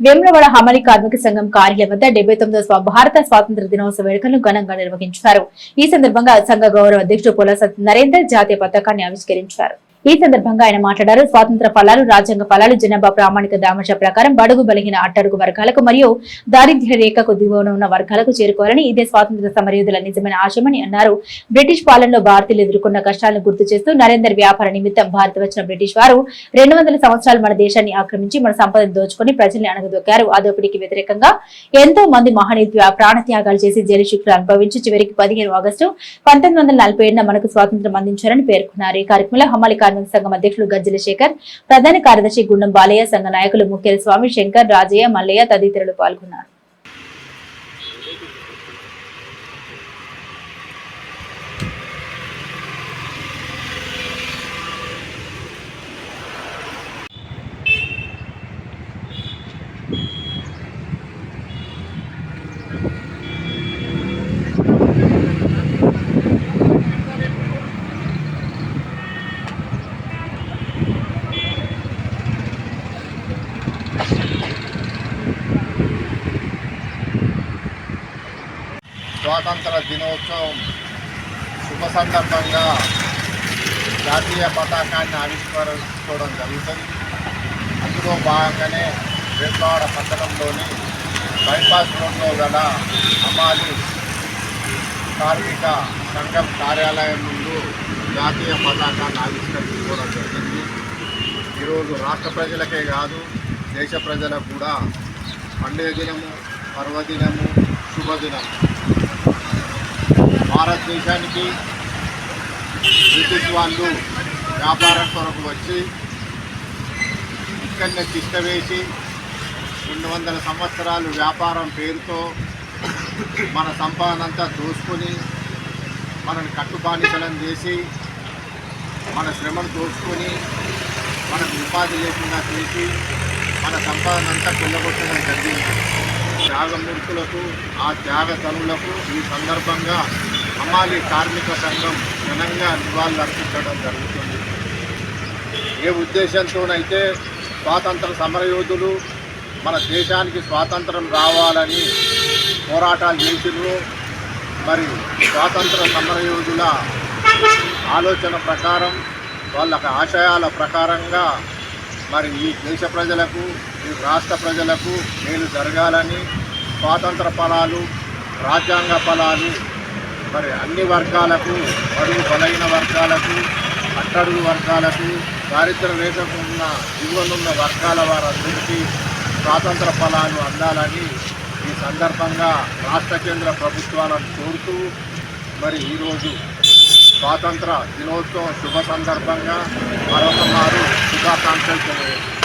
వేములవాడ హమాలి కార్మిక సంఘం కార్యాలయం వద్ద డెబ్బై తొమ్మిదవ భారత స్వాతంత్ర దినోత్సవ వేడుకలను ఘనంగా నిర్వహించారు. ఈ సందర్భంగా సంఘ గౌరవ అధ్యక్షుడు పొల సత్ నరేందర్ జాతీయ పతాకాన్ని ఆవిష్కరించారు. ఈ సందర్భంగా ఆయన మాట్లాడారు. స్వాతంత్ర ఫలాలు రాజ్యాంగ ఫలాలు జనాభా ప్రామాణిక దామర్శ ప్రకారం బడుగు బలహీన అట్టడుగు వర్గాలకు మరియు దారిద్ర్య రేఖకు దిగువన ఉన్న వర్గాలకు చేరుకోవాలని ఇదే స్వాతంత్ర సమరయోధుల నిజమైన ఆశయమని అన్నారు. బ్రిటిష్ పాలనలో భారతీయులు ఎదుర్కొన్న కష్టాలను గుర్తు చేస్తూ నరేందర్ వ్యాపార నిమిత్తం భారత్ వచ్చిన బ్రిటిష్ వారు రెండు వందల సంవత్సరాలు మన దేశాన్ని ఆక్రమించి మన సంపదను దోచుకుని ప్రజల్ని అణగదొక్కారు. ఆ వ్యతిరేకంగా ఎంతో మంది మహనీయులు ప్రాణత్యాగాలు చేసి జైలు శిక్షలు అనుభవించి చివరికి పదిహేను ఆగస్టు పంతొమ్మిది వందల నలభై మనకు స్వాతంత్రం అందించారని పేర్కొన్నారు. ఈ కార్యక్రమంలో హమాలి కార్మిక సంఘం అధ్యక్షులు గజ్జల శేఖర్ ప్రధాన కార్యదర్శి గుండం బాలయ్య సంఘ నాయకులు ముఖ్య స్వామి శంకర్ రాజయ్య మల్లయ్య తదితరులు పాల్గొన్నారు. స్వాతంత్ర దినోత్సవం శుభ సందర్భంగా జాతీయ పతాకాన్ని ఆవిష్కరించుకోవడం జరుగుతుంది. అందులో భాగంగానే వేపవాడ పట్టణంలోని బైపాస్ రోడ్లో గల అమాలి కార్మిక సంఘం కార్యాలయం ముందు జాతీయ పతాకాన్ని ఆవిష్కరించుకోవడం జరిగింది. ఈరోజు రాష్ట్ర ప్రజలకే కాదు దేశ ప్రజలకు కూడా పండుగ దినము పర్వదినము శుభదినము. భారతదేశానికి బ్రిటిష్ వాళ్ళు వ్యాపారం కొరకు వచ్చి ఇక్కడనే తిష్టవేసి రెండు వందల సంవత్సరాలు వ్యాపారం పేరుతో మన సంపాదనంతా దోసుకొని మనని కట్టుబానిసలం చేసి మన శ్రమను దోచుకొని మనకు ఉపాధి లేకుండా చేసి మన సంపాదనంతా కొల్లగొట్టడం జరిగింది. త్యాగమూర్తులకు ఆ త్యాగ తనులకు ఈ సందర్భంగా హమాలి కార్మిక సంఘం ఘనంగా నివాళులర్పించడం జరుగుతుంది. ఏ ఉద్దేశంతోనైతే స్వాతంత్ర సమరయోధులు మన దేశానికి స్వాతంత్రం రావాలని పోరాటాలు చేసిర్రు మరి స్వాతంత్ర సమరయోధుల ఆలోచన ప్రకారం వాళ్ళ ఆశయాల ప్రకారంగా మరి ఈ దేశ ప్రజలకు ఈ రాష్ట్ర ప్రజలకు మేలు జరగాలని స్వాతంత్ర ఫలాలు రాజ్యాంగ ఫలాలు మరి అన్ని వర్గాలకు అడుగు బలైన వర్గాలకు అట్టడుగు వర్గాలకు దారిద్ర రేఖకు ఉన్న దిగువనున్న వర్గాల వారందరికీ స్వాతంత్ర ఫలాలు అందాలని ఈ సందర్భంగా రాష్ట్ర కేంద్ర ప్రభుత్వాలను కోరుతూ మరి ఈరోజు స్వాతంత్ర దినోత్సవం శుభ సందర్భంగా మరొక మారు శుభాకాంక్షలు తెలియజేస్తున్నారు